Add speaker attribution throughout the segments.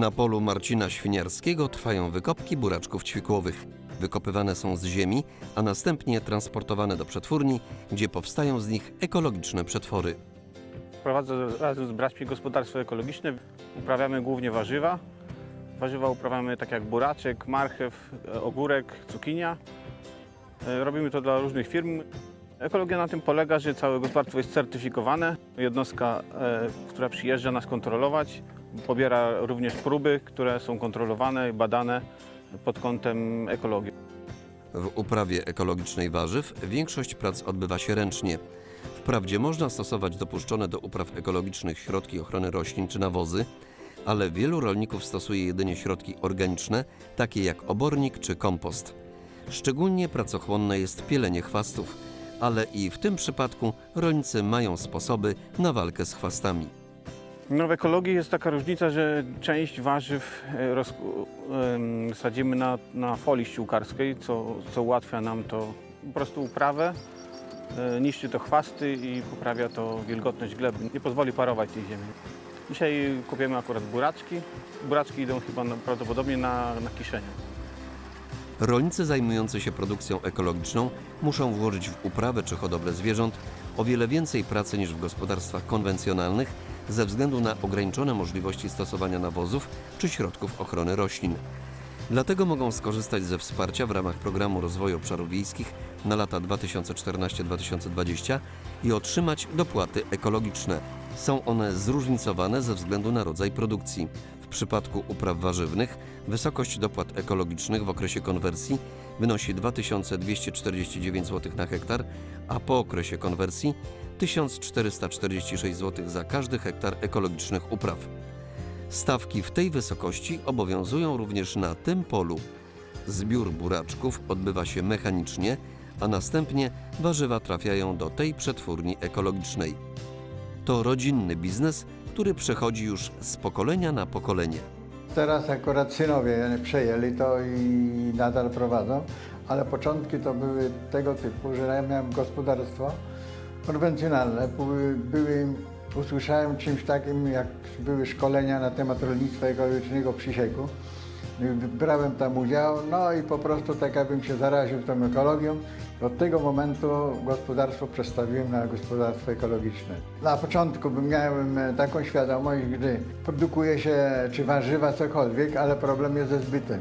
Speaker 1: Na polu Marcina Świniarskiego trwają wykopki buraczków ćwikłowych. Wykopywane są z ziemi, a następnie transportowane do przetwórni, gdzie powstają z nich ekologiczne przetwory.
Speaker 2: Prowadzę razem z braćmi gospodarstwo ekologiczne. Uprawiamy głównie warzywa. Warzywa uprawiamy tak jak buraczek, marchew, e, ogórek, cukinia. E, Robimy to dla różnych firm. Ekologia na tym polega, że całe gospodarstwo jest certyfikowane. Jednostka, e, która przyjeżdża nas kontrolować, pobiera również próby, które są kontrolowane i badane pod kątem ekologii.
Speaker 1: W uprawie ekologicznej warzyw większość prac odbywa się ręcznie. Wprawdzie można stosować dopuszczone do upraw ekologicznych środki ochrony roślin czy nawozy, ale wielu rolników stosuje jedynie środki organiczne, takie jak obornik czy kompost. Szczególnie pracochłonne jest pielenie chwastów, ale i w tym przypadku rolnicy mają sposoby na walkę z chwastami.
Speaker 2: No w ekologii jest taka różnica, że część warzyw e, roz, sadzimy na, na folii ściółkarskiej, co, co ułatwia nam to po prostu uprawę, e, niszczy to chwasty i poprawia to wilgotność gleby, nie pozwoli parować tej ziemi. Dzisiaj kupujemy akurat buraczki. Buraczki idą chyba na, prawdopodobnie na, na kiszenie.
Speaker 1: Rolnicy zajmujący się produkcją ekologiczną muszą włożyć w uprawę czy hodowlę zwierząt o wiele więcej pracy niż w gospodarstwach konwencjonalnych ze względu na ograniczone możliwości stosowania nawozów czy środków ochrony roślin. Dlatego mogą skorzystać ze wsparcia w ramach Programu Rozwoju Obszarów Wiejskich na lata 2014-2020 i otrzymać dopłaty ekologiczne. Są one zróżnicowane ze względu na rodzaj produkcji. W przypadku upraw warzywnych wysokość dopłat ekologicznych w okresie konwersji wynosi 2249 zł na hektar, a po okresie konwersji 1446 zł za każdy hektar ekologicznych upraw. Stawki w tej wysokości obowiązują również na tym polu. Zbiór buraczków odbywa się mechanicznie, a następnie warzywa trafiają do tej przetwórni ekologicznej. To rodzinny biznes, który przechodzi już z pokolenia na pokolenie.
Speaker 3: Teraz akurat synowie przejęli to i nadal prowadzą, ale początki to były tego typu, że ja miałem gospodarstwo konwencjonalne. Były, były, usłyszałem czymś takim, jak były szkolenia na temat rolnictwa ekologicznego przy sieku. Brałem tam udział, no i po prostu tak jakbym się zaraził tą ekologią. Od tego momentu gospodarstwo przestawiłem na gospodarstwo ekologiczne. Na początku miałem e, taką świadomość, gdy produkuje się czy warzywa, cokolwiek, ale problem jest ze zbytem.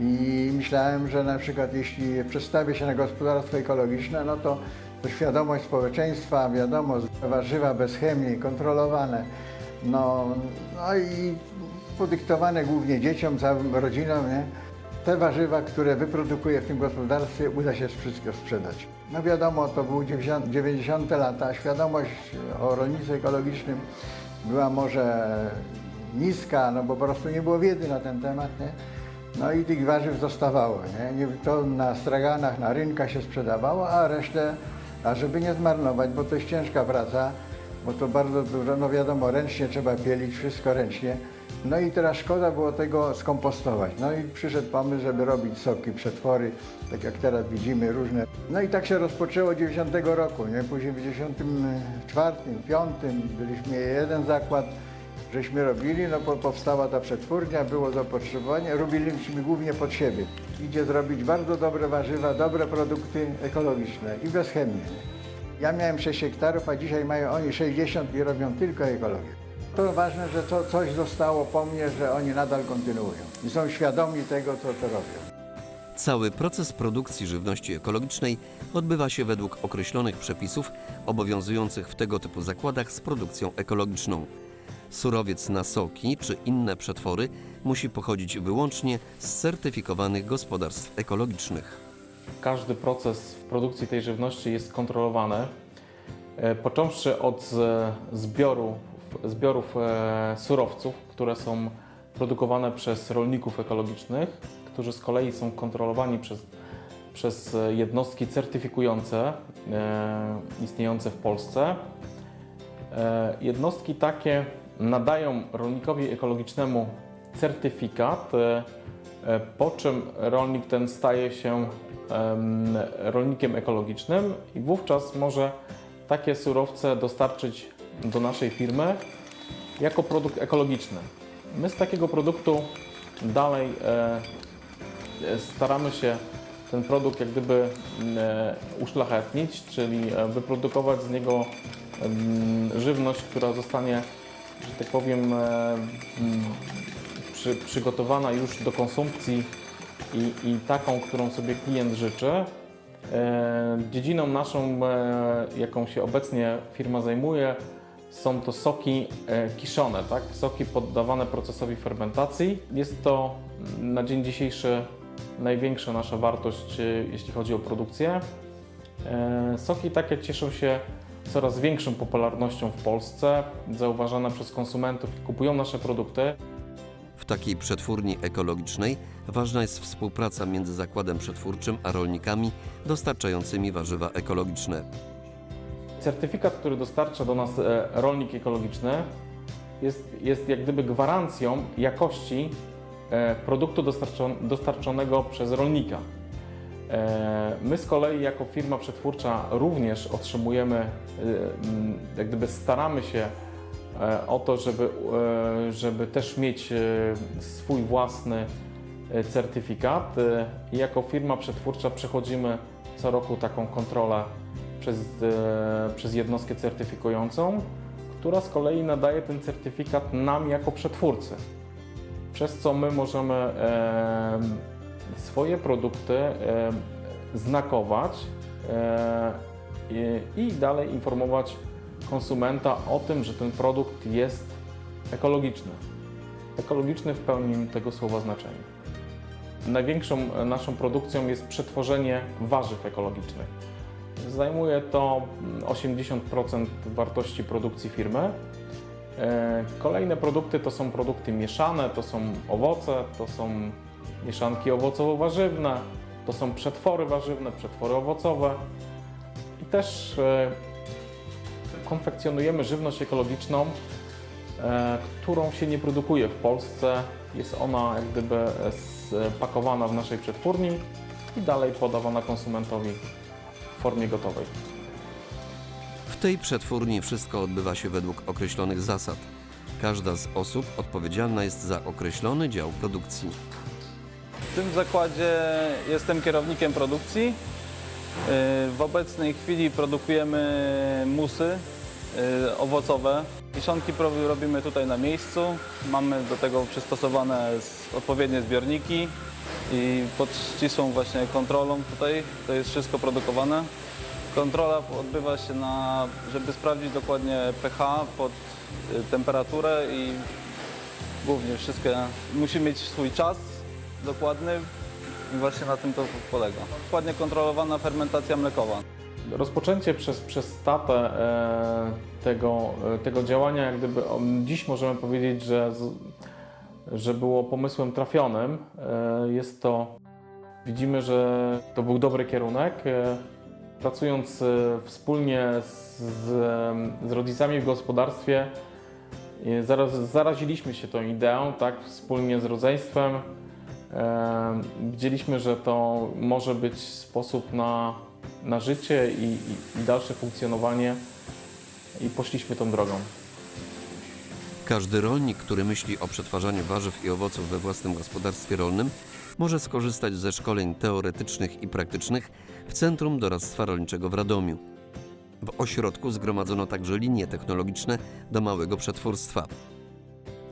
Speaker 3: I, i myślałem, że na przykład jeśli przestawię się na gospodarstwo ekologiczne, no to, to świadomość społeczeństwa, wiadomo, warzywa bez chemii, kontrolowane. No, no i podyktowane głównie dzieciom, całym rodzinom, nie? Te warzywa, które wyprodukuję w tym gospodarstwie, uda się wszystko sprzedać. No wiadomo, to były 90, 90 lata, świadomość o rolnictwie ekologicznym była może niska, no bo po prostu nie było wiedzy na ten temat, nie? No i tych warzyw zostawało? Nie- To na straganach, na rynkach się sprzedawało, a resztę, a żeby nie zmarnować, bo to jest ciężka praca, bo to bardzo dużo, no wiadomo, ręcznie trzeba pielić, wszystko ręcznie. No i teraz szkoda było tego skompostować. No i przyszedł pomysł, żeby robić soki, przetwory, tak jak teraz widzimy, różne. No i tak się rozpoczęło 90 roku, nie? Później w 94, 5 byliśmy jeden zakład, żeśmy robili, no powstała ta przetwórnia, było zapotrzebowanie, robiliśmy głównie pod siebie. Idzie zrobić bardzo dobre warzywa, dobre produkty ekologiczne i bez chemii. Ja miałem 6 hektarów, a dzisiaj mają oni 60 i robią tylko ekologię. To ważne, że to coś zostało po mnie, że oni nadal kontynuują i są świadomi tego, co to robią.
Speaker 1: Cały proces produkcji żywności ekologicznej odbywa się według określonych przepisów obowiązujących w tego typu zakładach z produkcją ekologiczną. Surowiec na soki czy inne przetwory musi pochodzić wyłącznie z certyfikowanych gospodarstw ekologicznych.
Speaker 4: Każdy proces w produkcji tej żywności jest kontrolowany, e, począwszy od e, zbioru, zbiorów e, surowców, które są produkowane przez rolników ekologicznych, którzy z kolei są kontrolowani przez, przez jednostki certyfikujące e, istniejące w Polsce. E, Jednostki takie nadają rolnikowi ekologicznemu certyfikat, po czym rolnik ten staje się em, rolnikiem ekologicznym i wówczas może takie surowce dostarczyć do naszej firmy jako produkt ekologiczny. My z takiego produktu dalej e, e, staramy się ten produkt jak gdyby e, uszlachetnić, czyli wyprodukować z niego em, żywność, która zostanie, że tak powiem, mm, przy, przygotowana już do konsumpcji i, i taką, którą sobie klient życzy. Dziedziną naszą, jaką się obecnie firma zajmuje, są to soki e, kiszone, tak? soki poddawane procesowi fermentacji. Jest to na dzień dzisiejszy największa nasza wartość, e, jeśli chodzi o produkcję. E, Soki takie cieszą się coraz większą popularnością w Polsce, zauważane przez konsumentów, kupują nasze produkty.
Speaker 1: W takiej przetwórni ekologicznej ważna jest współpraca między zakładem przetwórczym a rolnikami dostarczającymi warzywa ekologiczne.
Speaker 4: Certyfikat, który dostarcza do nas e, rolnik ekologiczny, jest, jest jak gdyby gwarancją jakości e, produktu dostarczon- dostarczonego przez rolnika. E, My z kolei jako firma przetwórcza również otrzymujemy, jak gdyby staramy się o to, żeby, żeby też mieć swój własny certyfikat. Jako firma przetwórcza przechodzimy co roku taką kontrolę przez, e, przez jednostkę certyfikującą, która z kolei nadaje ten certyfikat nam jako przetwórcy. Przez co my możemy e, swoje produkty e, znakować i, dalej informować konsumenta o tym, że ten produkt jest ekologiczny. Ekologiczny w pełni tego słowa znaczenia. Największą naszą produkcją jest przetworzenie warzyw ekologicznych. Zajmuje to mm, 80% wartości produkcji firmy. E, Kolejne produkty to są produkty mieszane, to są owoce, to są mieszanki owocowo-warzywne, to są przetwory warzywne, przetwory owocowe i też e, konfekcjonujemy żywność ekologiczną, e, którą się nie produkuje w Polsce. Jest ona jak gdyby spakowana w naszej przetwórni i dalej podawana konsumentowi formie gotowej.
Speaker 1: W tej przetwórni wszystko odbywa się według określonych zasad. Każda z osób odpowiedzialna jest za określony dział produkcji.
Speaker 5: W tym zakładzie jestem kierownikiem produkcji. W obecnej chwili produkujemy musy yy, owocowe. Kiszonki robimy tutaj na miejscu. Mamy do tego przystosowane odpowiednie zbiorniki i pod ścisłą właśnie kontrolą tutaj to jest wszystko produkowane. Kontrola odbywa się na, żeby sprawdzić dokładnie pH pod y, temperaturę i głównie wszystkie. Musi mieć swój czas dokładny i właśnie na tym to polega. Dokładnie kontrolowana fermentacja mlekowa.
Speaker 4: Rozpoczęcie przez, przez tatę e, tego, e, tego działania, jak gdyby dziś możemy powiedzieć, że, z, że było pomysłem trafionym. E, jest to, widzimy, że to był dobry kierunek. E, pracując e, wspólnie z, z, rodzicami w gospodarstwie, zaraz, zaraziliśmy się tą ideą, tak, wspólnie z rodzeństwem. Widzieliśmy, że to może być sposób na, na życie i, i, i dalsze funkcjonowanie i poszliśmy tą drogą.
Speaker 1: Każdy rolnik, który myśli o przetwarzaniu warzyw i owoców we własnym gospodarstwie rolnym, może skorzystać ze szkoleń teoretycznych i praktycznych w Centrum Doradztwa Rolniczego w Radomiu. W ośrodku zgromadzono także linie technologiczne do małego przetwórstwa.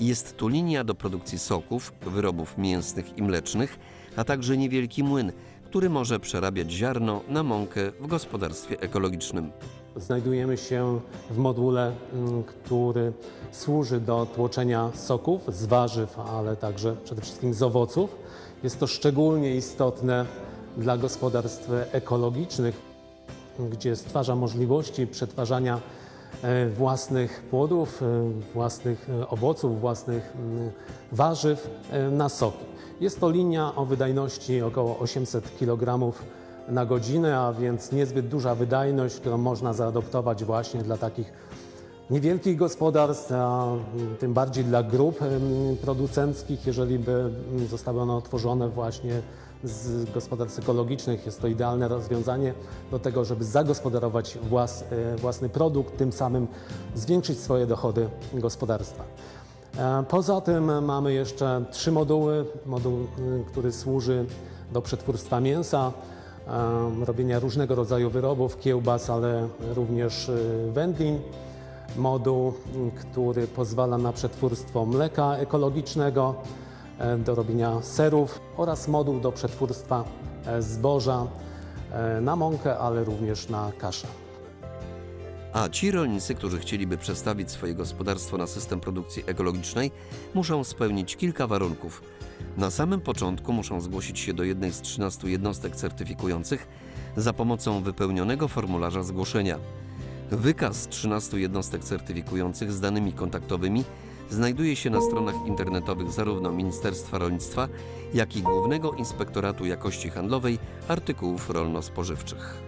Speaker 1: Jest tu linia do produkcji soków, wyrobów mięsnych i mlecznych, a także niewielki młyn, który może przerabiać ziarno na mąkę w gospodarstwie ekologicznym.
Speaker 6: Znajdujemy się w module, mm, który służy do tłoczenia soków z warzyw, ale także przede wszystkim z owoców. Jest to szczególnie istotne dla gospodarstw ekologicznych, gdzie stwarza możliwości przetwarzania e, własnych płodów, e, własnych e, owoców, własnych mm, warzyw na soki. Jest to linia o wydajności około 800 kg na godzinę, a więc niezbyt duża wydajność, którą można zaadoptować właśnie dla takich niewielkich gospodarstw, a tym bardziej dla grup producenckich, jeżeli by zostały one otworzone właśnie z gospodarstw ekologicznych. Jest to idealne rozwiązanie do tego, żeby zagospodarować włas, e, własny produkt, tym samym zwiększyć swoje dochody gospodarstwa. E, Poza tym mamy jeszcze trzy moduły. Moduł, y, który służy do przetwórstwa mięsa, robienia różnego rodzaju wyrobów, kiełbas, ale również y, wędlin. Moduł, y, który pozwala na przetwórstwo mleka ekologicznego, e, do robienia serów oraz moduł do przetwórstwa e, zboża e, na mąkę, ale również na kaszę.
Speaker 1: A ci rolnicy, którzy chcieliby przestawić swoje gospodarstwo na system produkcji ekologicznej, muszą spełnić kilka warunków. Na samym początku muszą zgłosić się do jednej z 13 jednostek certyfikujących za pomocą wypełnionego formularza zgłoszenia. Wykaz 13 jednostek certyfikujących z danymi kontaktowymi znajduje się na stronach internetowych zarówno Ministerstwa Rolnictwa, jak i Głównego Inspektoratu Jakości Handlowej Artykułów Rolno-Spożywczych.